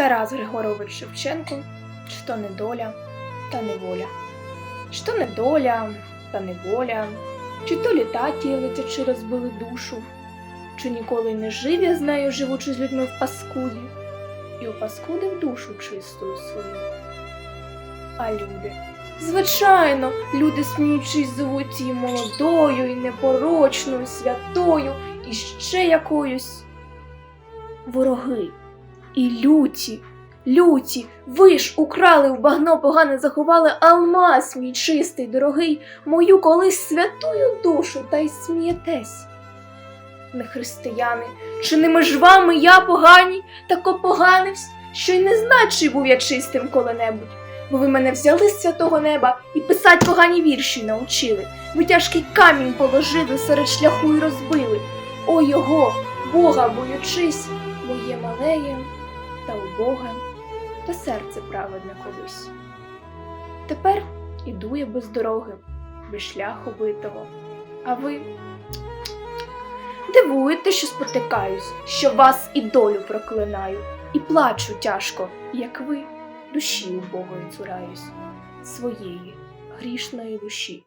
Тарас Григорович Шевченко, що не доля, та неволя. Що не доля, та неволя, чи то літа ті летячи розбили душу, чи ніколи не жив я з нею, живучи з людьми в паскуді, і опаскудив душу чистою свою. А люди, звичайно, люди, сміючись, зовуть її молодою і непорочною, святою і ще якоюсь. Вороги і люті, люті, ви ж украли в багно погане заховали алмаз мій чистий, дорогий, мою колись святую душу, та й смієтесь. Не християни, чи не ми ж вами я погані, тако поганивсь, що й не знать, був я чистим коли-небудь. Бо ви мене взяли з святого неба і писать погані вірші научили. Ви тяжкий камінь положили серед шляху й розбили. О його, Бога боючись, моє малеє та убоге, та серце праведне колись. Тепер іду я без дороги, без шляху битого. А ви дивуєте, що спотикаюсь, що вас і долю проклинаю, і плачу тяжко, як ви, душі убогої цураюсь, своєї грішної душі.